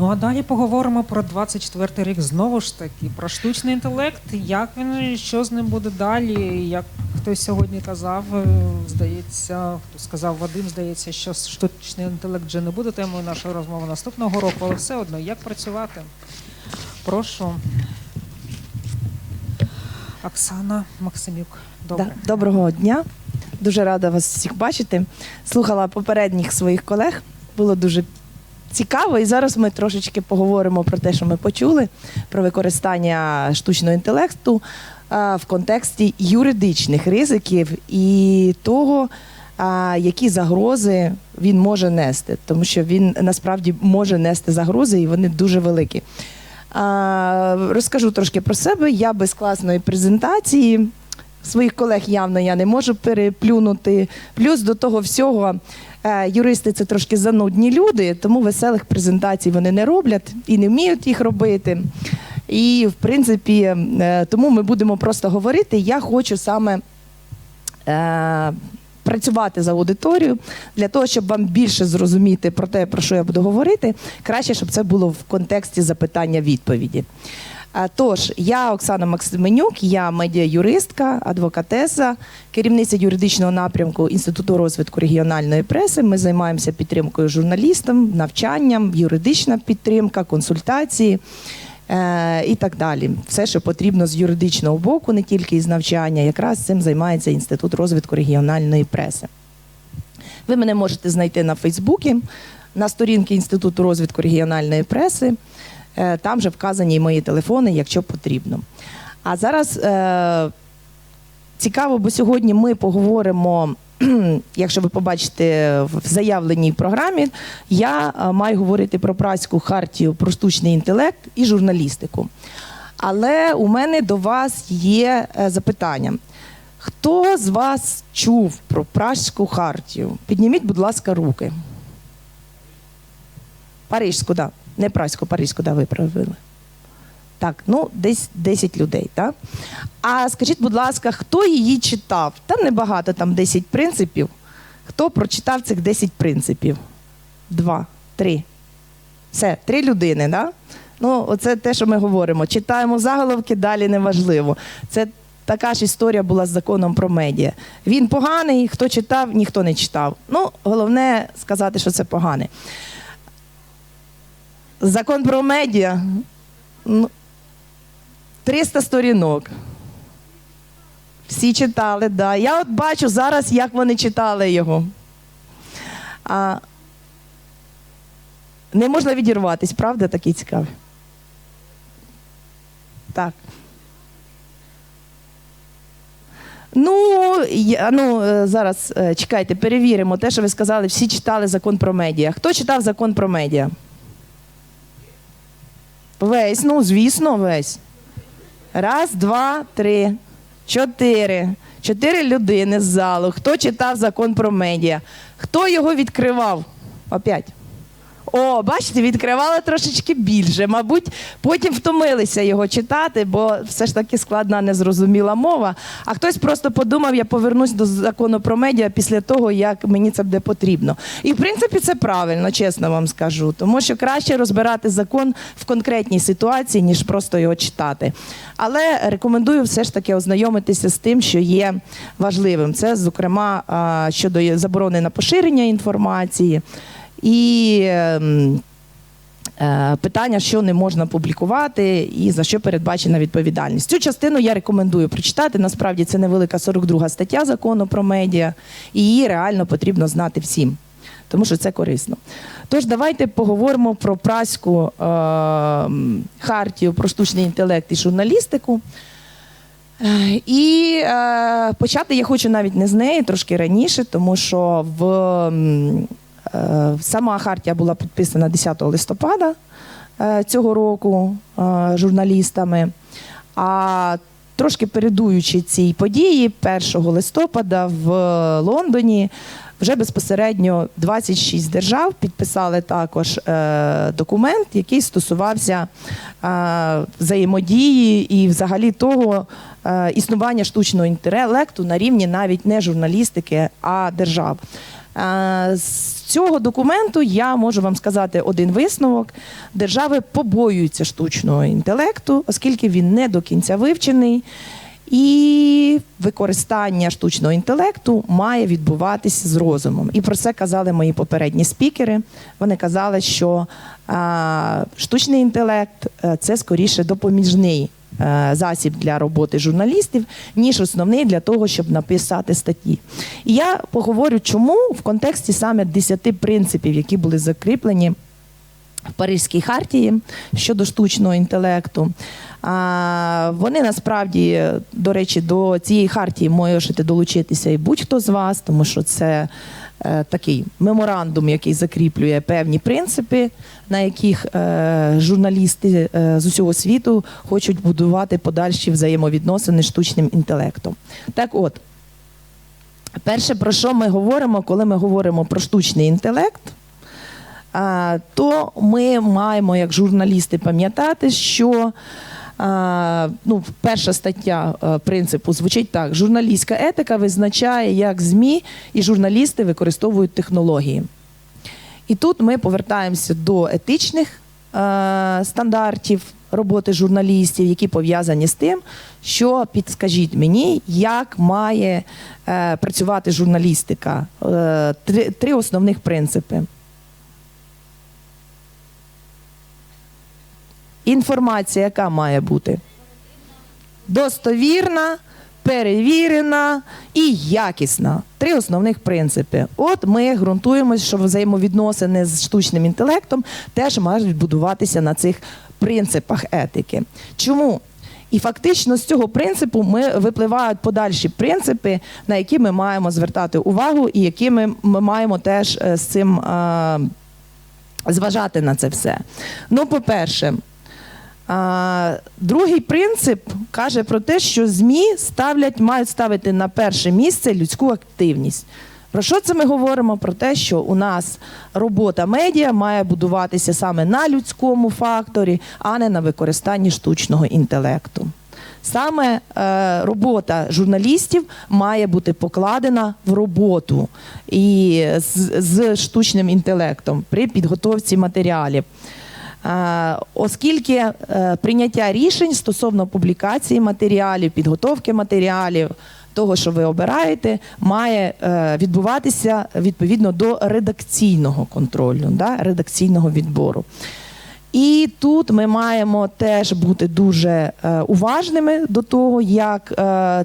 Ну а далі поговоримо про 24 рік знову ж таки про штучний інтелект. Як він що з ним буде далі? Як хтось сьогодні казав, е, здається, хто сказав Вадим, здається, що штучний інтелект вже не буде темою нашої розмови наступного року, але все одно як працювати? Прошу. Оксана Максимюк. Добре. Доброго дня. Дуже рада вас всіх бачити. Слухала попередніх своїх колег. Було дуже цікаво. І зараз ми трошечки поговоримо про те, що ми почули, про використання штучного інтелекту в контексті юридичних ризиків і того, які загрози він може нести, тому що він насправді може нести загрози, і вони дуже великі. Розкажу трошки про себе. Я без класної презентації. Своїх колег явно я не можу переплюнути. Плюс до того всього, е, юристи це трошки занудні люди, тому веселих презентацій вони не роблять і не вміють їх робити. І, в принципі, е, тому ми будемо просто говорити. Я хочу саме е, працювати за аудиторію для того, щоб вам більше зрозуміти про те, про що я буду говорити. Краще, щоб це було в контексті запитання-відповіді. А, Тож, я Оксана Максименюк, я медіа-юристка, адвокатеса, керівниця юридичного напрямку Інституту розвитку регіональної преси. Ми займаємося підтримкою журналістам, навчанням, юридична підтримка, консультації е, і так далі. Все, що потрібно з юридичного боку, не тільки із навчання, якраз цим займається Інститут розвитку регіональної преси. Ви мене можете знайти на Фейсбуці, на сторінці Інституту розвитку регіональної преси. Е, Там вже вказані мої телефони, якщо потрібно. А зараз е, цікаво, бо сьогодні ми поговоримо, якщо ви побачите в заявленій програмі, я е, маю говорити про праську хартію про штучний інтелект і журналістику. Але у мене до вас є запитання. Хто з вас чув про праську хартію? Підніміть, будь ласка, руки. Парижську, так. Да. Не праську, паризьку, да, ви провели. Так, ну десь 10 людей, так? А скажіть, будь ласка, хто її читав? Та небагато, там 10 принципів. Хто прочитав цих 10 принципів? Два, три. Все, три людини, так? Ну, оце те, що ми говоримо. Читаємо заголовки, далі неважливо. Це така ж історія була з законом про медіа. Він поганий, хто читав, ніхто не читав. Ну, головне сказати, що це погане. Закон про медіа. Ну, 300 сторінок. Всі читали, да. Я от бачу зараз, як вони читали його. А, не можна відірватися, правда, такий цікавий? Так. Ну, я, ну, е, зараз е, чекайте, перевіримо те, що ви сказали, всі читали закон про медіа. Хто читав закон про медіа? Весь, ну, звісно, весь. Раз, два, три, чотири. Чотири людини з залу. Хто читав закон про медіа? Хто його відкривав? Опять. О, бачите, відкривали трошечки більше. Мабуть, потім втомилися його читати, бо все ж таки складна, незрозуміла мова. А хтось просто подумав, я повернусь до закону про медіа після того, як мені це буде потрібно. І в принципі це правильно, чесно вам скажу. Тому що краще розбирати закон в конкретній ситуації, ніж просто його читати. Але рекомендую все ж таки ознайомитися з тим, що є важливим. Це, зокрема, щодо заборони на поширення інформації. І ем, е, питання, що не можна публікувати і за що передбачена відповідальність. Цю частину я рекомендую прочитати. Насправді це невелика 42 стаття закону про медіа, і її реально потрібно знати всім, тому що це корисно. Тож давайте поговоримо про праську е, хартію про штучний інтелект і журналістику. І е, почати я хочу навіть не з неї, трошки раніше, тому що в Сама хартія була підписана 10 листопада е, цього року е, журналістами. А трошки передуючи цій події, 1 листопада в Лондоні вже безпосередньо 26 держав підписали також документ, який стосувався взаємодії і взагалі того існування штучного інтелекту на рівні навіть не журналістики, а держав. З цього документу я можу вам сказати один висновок. Держави побоюються штучного інтелекту, оскільки він не до кінця вивчений. І використання штучного інтелекту має відбуватися з розумом. І про це казали мої попередні спікери. Вони казали, що штучний інтелект е, це скоріше допоміжний засіб для роботи журналістів, ніж основний для того, щоб написати статті. І я поговорю, чому в контексті саме 10 принципів, які були закріплені в Паризькій хартії щодо штучного інтелекту. А, вони насправді, до речі, до цієї хартії можете долучитися і будь-хто з вас, тому що це е, такий меморандум, який закріплює певні принципи, на яких е, журналісти е, з усього світу хочуть будувати подальші взаємовідносини штучним інтелектом. Так от, перше, про що ми говоримо, коли ми говоримо про штучний інтелект, то ми маємо як журналісти пам'ятати, що ну, перша стаття принципу звучить так: журналістська етика визначає, як ЗМІ і журналісти використовують технології. І тут ми повертаємося до етичних е, стандартів роботи журналістів, які пов'язані з тим, що підскажіть мені, як має е, працювати журналістика. Е, три, три основних принципи. Інформація, яка має бути достовірна, перевірена і якісна. Три основних принципи. От ми ґрунтуємося, що взаємовідносини з штучним інтелектом теж мають будуватися на цих принципах етики. Чому? І фактично з цього принципу ми випливають подальші принципи, на які ми маємо звертати увагу, і які ми, ми маємо теж е, з цим е, зважати на це все. Ну, по-перше, другий принцип каже про те, що ЗМІ ставлять, мають ставити на перше місце людську активність. Про що це ми говоримо? Про те, що у нас робота медіа має будуватися саме на людському факторі, а не на використанні штучного інтелекту. Саме е, робота журналістів має бути покладена в роботу і з, з штучним інтелектом при підготовці матеріалів. Е, Оскільки е, прийняття рішень стосовно публікації матеріалів, підготовки матеріалів, того, що ви обираєте, має е, відбуватися відповідно до редакційного контролю, да, редакційного відбору. І тут ми маємо теж бути дуже уважними до того, як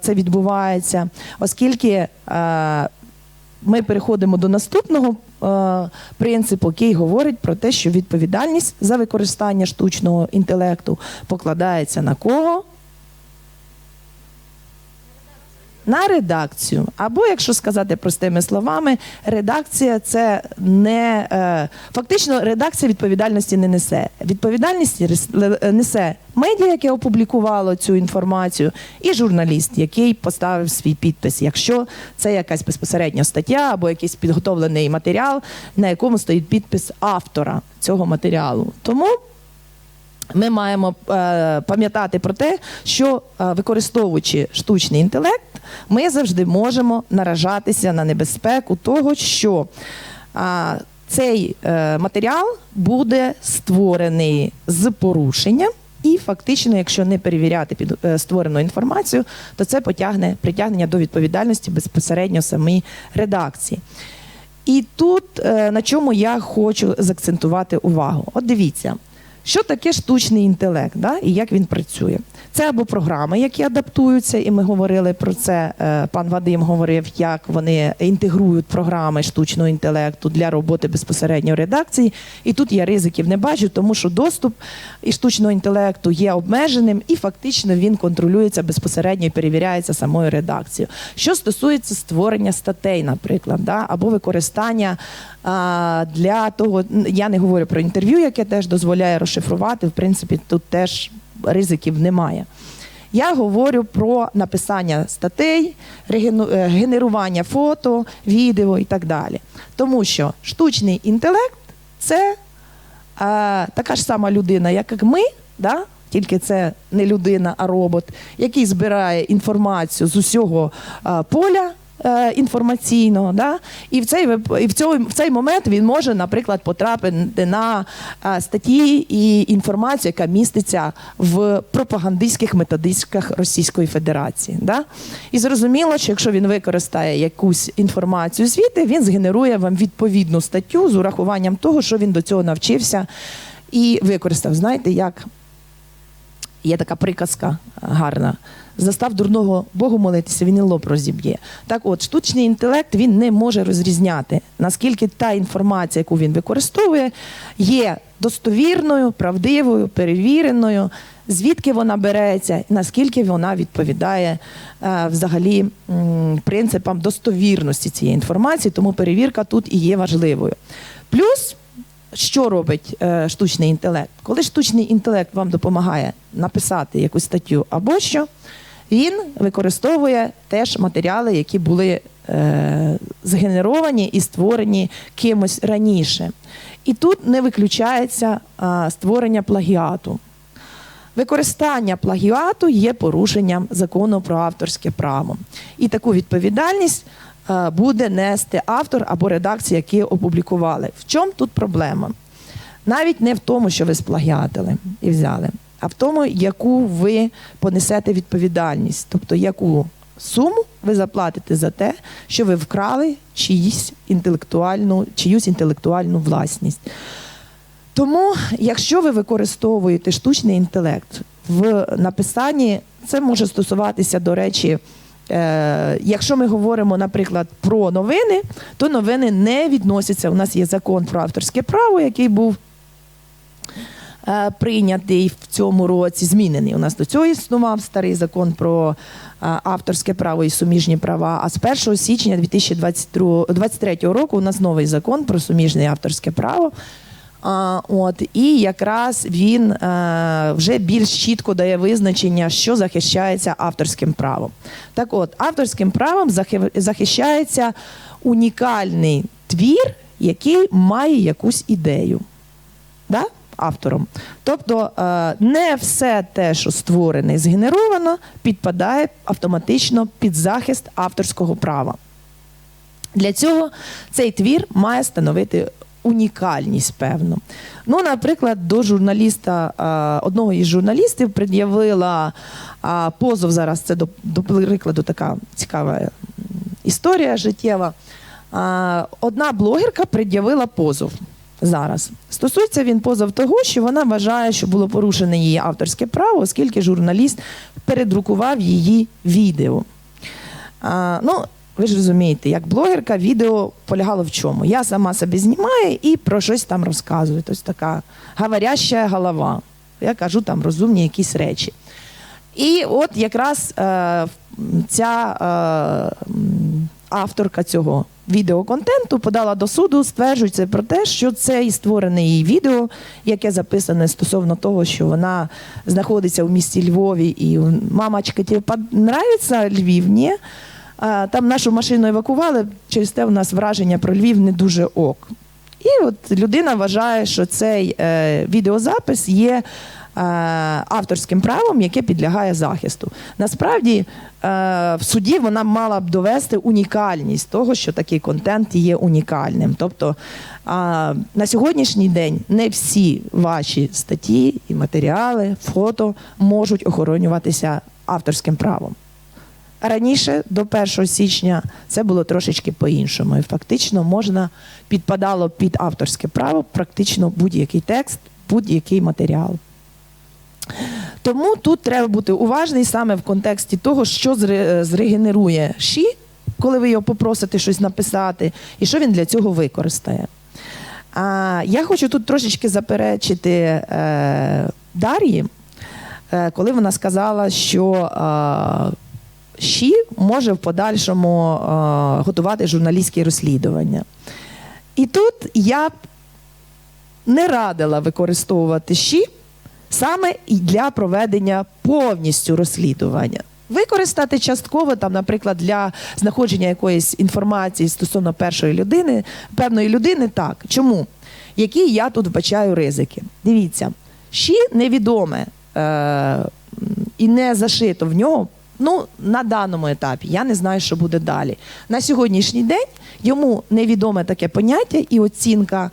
це відбувається, оскільки ми переходимо до наступного е, принципу, який говорить про те, що відповідальність за використання штучного інтелекту покладається на кого? На редакцію. Або, якщо сказати простими словами, редакція це не е, фактично редакція відповідальності не несе. Відповідальність ле- несе медіа, яке опублікувало цю інформацію, і журналіст, який поставив свій підпис. Якщо це якась безпосередня стаття або якийсь підготовлений матеріал, на якому стоїть підпис автора цього матеріалу. Тому ми маємо е, пам'ятати про те, що е, використовуючи штучний інтелект, ми завжди можемо наражатися на небезпеку того, що е, цей е, матеріал буде створений з порушенням. І фактично, якщо не перевіряти під е, створену інформацію, то це потягне притягнення до відповідальності безпосередньо самій редакції. І тут е, на чому я хочу закцентувати увагу. От дивіться, що таке штучний інтелект, да? і як він працює? Це або програми, які адаптуються, і ми говорили про це. е, Пан Вадим говорив, як вони інтегрують програми штучного інтелекту для роботи безпосередньо в редакції. І тут я ризиків не бачу, тому що доступ і штучного інтелекту є обмеженим, і фактично він контролюється безпосередньо і перевіряється самою редакцією. Що стосується створення статей, наприклад, да, або використання для того, я не говорю про інтерв'ю, яке теж дозволяє розшифрувати. В принципі, тут теж ризиків немає. Я говорю про написання статей, е, генерування фото, відео і так далі. Тому що штучний інтелект це е, така ж сама людина, як ми, да? тільки це не людина, а робот, який збирає інформацію з усього е, поля інформаційного, да? і, в цей, і в, цьому, в цей момент він може, наприклад, потрапити на е, статті і інформацію, яка міститься в пропагандистських методичках Російської Федерації. Да? І зрозуміло, що якщо він використає якусь інформацію звідти, він згенерує вам відповідну статтю з урахуванням того, що він до цього навчився і використав. Знаєте, як Є така приказка гарна. Застав дурного Богу молитися, він і лоб розіб'є. Так от, штучний інтелект він не може розрізняти, наскільки та інформація, яку він використовує, є достовірною, правдивою, перевіреною, звідки вона береться, і наскільки вона відповідає е, взагалі принципам достовірності цієї інформації, тому перевірка тут і є важливою. Плюс що робить е, штучний інтелект? Коли штучний інтелект вам допомагає написати якусь статтю або що, він використовує теж матеріали, які були е, згенеровані і створені кимось раніше. І тут не виключається е, створення плагіату. Використання плагіату є порушенням закону про авторське право. І таку відповідальність буде нести автор або редакція, які опублікували. В чому тут проблема? Навіть не в тому, що ви сплагіатили і взяли, а в тому, яку ви понесете відповідальність, тобто яку суму ви заплатите за те, що ви вкрали чиїсь інтелектуальну, чиюсь інтелектуальну власність. Тому, якщо ви використовуєте штучний інтелект в написанні, це може стосуватися, до речі, е, якщо ми говоримо, наприклад, про новини, то новини не відносяться. У нас є закон про авторське право, який був е, прийнятий в цьому році, змінений. У нас до цього існував старий закон про е, авторське право і суміжні права. А з 1 січня 2023 року у нас новий закон про суміжне авторське право. От, і якраз він е, вже більш чітко дає визначення, що захищається авторським правом. Так от, авторським правом захищається унікальний твір, який має якусь ідею. Да? Автором. Тобто е, не все те, що створене і згенеровано, підпадає автоматично під захист авторського права. Для цього цей твір має становити унікальність певну. Ну, наприклад, до журналіста, одного із журналістів пред'явила позов зараз. Це до, до прикладу така цікава історія життєва. Одна блогерка пред'явила позов зараз. Стосується він позов того, що вона вважає, що було порушене її авторське право, оскільки журналіст передрукував її відео. А, ну, ви ж розумієте, як блогерка, відео полягало в чому? Я сама себе знімаю і про щось там розказую. Тобто така говоряща голова. Я кажу там розумні якісь речі. І от якраз е, ця е, авторка цього відеоконтенту подала до суду, стверджується про те, що це і створене її відео, яке записане стосовно того, що вона знаходиться у місті Львові, і мамочка, тебе подобається Львів? Ні? Там нашу машину евакували, через те у нас враження про Львів не дуже ок. І от людина вважає, що цей е, відеозапис є е, авторським правом, яке підлягає захисту. Насправді, е, в суді вона мала б довести унікальність того, що такий контент є унікальним. Тобто на сьогоднішній день не всі ваші статті і матеріали, фото можуть охоронюватися авторським правом. Раніше, до 1 січня, це було трошечки по-іншому. І фактично можна підпадало під авторське право практично будь-який текст, будь-який матеріал. Тому тут треба бути уважний саме в контексті того, що зрегенерує ШІ, коли ви його попросите щось написати, і що він для цього використає. А, я хочу тут трошечки заперечити е, Дар'ї, е, коли вона сказала, що е, ЩІ може в подальшому е, готувати журналістські розслідування. І тут я не радила використовувати ЩІ саме для проведення повністю розслідування. Використати частково, там, наприклад, для знаходження якоїсь інформації стосовно першої людини, певної людини, так. Чому? Які я тут вбачаю ризики? Дивіться, щі невідоме е, і не зашито в нього Ну, на даному етапі я не знаю, що буде далі. На сьогоднішній день йому невідоме таке поняття і оцінка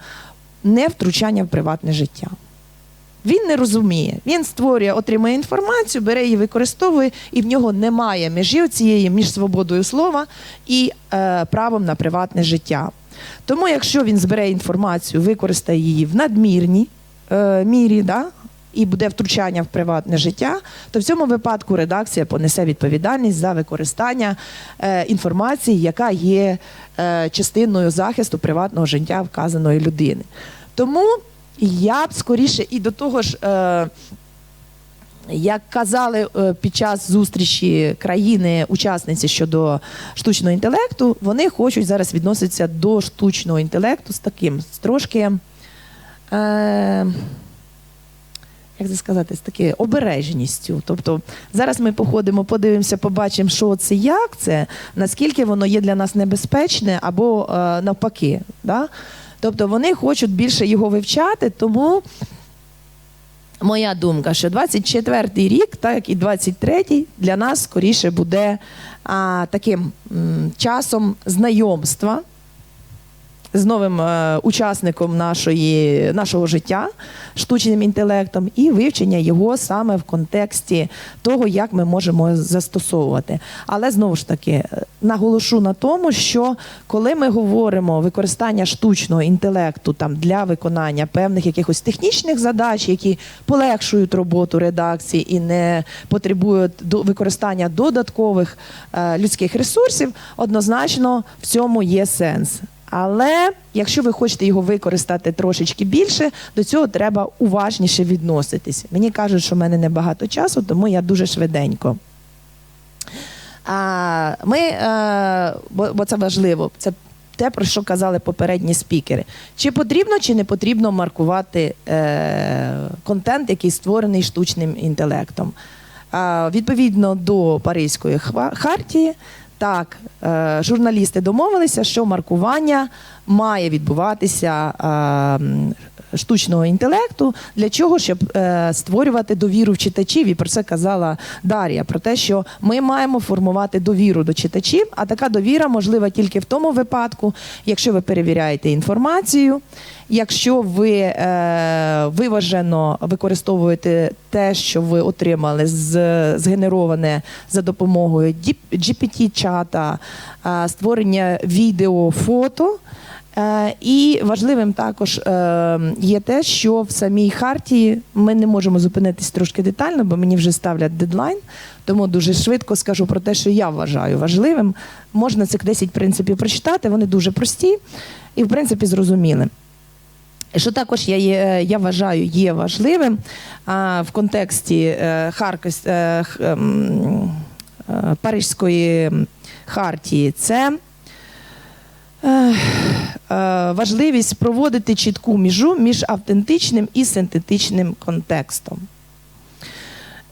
не втручання в приватне життя. Він не розуміє. Він створює, отримує інформацію, бере її, використовує, і в нього немає межі цієї між свободою слова і е, правом на приватне життя. Тому, якщо він збере інформацію, використає її в надмірній е, мірі, да, і буде втручання в приватне життя, то в цьому випадку редакція понесе відповідальність за використання е, інформації, яка є е, частиною захисту приватного життя вказаної людини. Тому я б скоріше і до того ж. Е, як казали е, під час зустрічі країни-учасниці щодо штучного інтелекту, вони хочуть зараз відноситися до штучного інтелекту з таким, з трошки, е, як це сказати, з такою обережністю. Тобто зараз ми походимо, подивимося, побачимо, що це, як це, наскільки воно є для нас небезпечне або е, навпаки. Да? Тобто вони хочуть більше його вивчати, тому моя думка, що 24-й рік, так як і 23-й, для нас скоріше буде а, таким м, часом знайомства з новим е, учасником нашої, нашого життя, штучним інтелектом, і вивчення його саме в контексті того, як ми можемо застосовувати. Але знову ж таки е, наголошу на тому, що коли ми говоримо використання штучного інтелекту там для виконання певних якихось технічних задач, які полегшують роботу редакції і не потребують до використання додаткових е, людських ресурсів, однозначно в цьому є сенс. Але якщо ви хочете його використати трошечки більше, до цього треба уважніше відноситись. Мені кажуть, що в мене небагато часу, тому я дуже швиденько. А, Ми, е, бо, це важливо, це те, про що казали попередні спікери. Чи потрібно, чи не потрібно маркувати е, контент, який створений штучним інтелектом? Відповідно до Паризької хартії, так, е, журналісти домовилися, що маркування має відбуватися е, штучного інтелекту для чого, щоб е, створювати довіру в читачів. І про це казала Дар'я. Про те, що ми маємо формувати довіру до читачів, а така довіра можлива тільки в тому випадку, якщо ви перевіряєте інформацію, якщо ви е, виважено використовуєте те, що ви отримали з згенероване за допомогою GPT-чата, е, створення відео, фото. Е, І важливим також е, є те, що в самій хартії ми не можемо зупинитись трошки детально, бо мені вже ставлять дедлайн. Тому дуже швидко скажу про те, що я вважаю важливим. Можна цих 10 принципів прочитати, вони дуже прості і, в принципі, зрозуміли. Що також я, є, я вважаю є важливим а, в контексті е, Харків, ем, Паризької хартії, це важливість проводити чітку міжу між автентичним і синтетичним контекстом.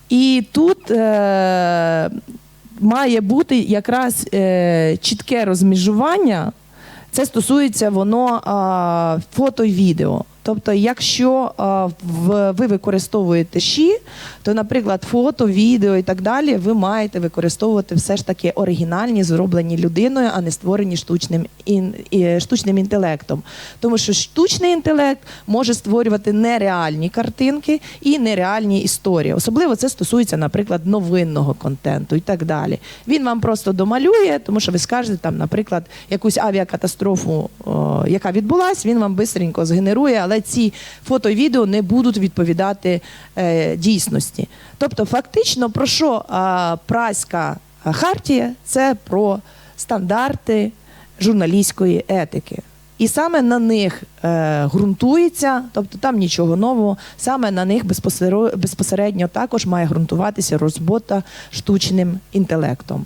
І тут е, має бути якраз е, чітке розміжування. Це стосується воно а, фото і відео. Тобто, якщо ви використовуєте ШІ, то, наприклад, фото, відео і так далі, ви маєте використовувати все ж таки оригінальні, зроблені людиною, а не створені штучним, штучним інтелектом. Тому що штучний інтелект може створювати нереальні картинки і нереальні історії. Особливо це стосується, наприклад, новинного контенту і так далі. Він вам просто домалює, тому що ви скажете, там, наприклад, якусь авіакатастрофу, яка відбулась, він вам бистренько згенерує, але ці фото і відео не будуть відповідати е, дійсності. Тобто, фактично, про що а, праська хартія? Це про стандарти журналістської етики. І саме на них е, ґрунтується, тобто там нічого нового, саме на них безпосередньо також має ґрунтуватися робота штучним інтелектом.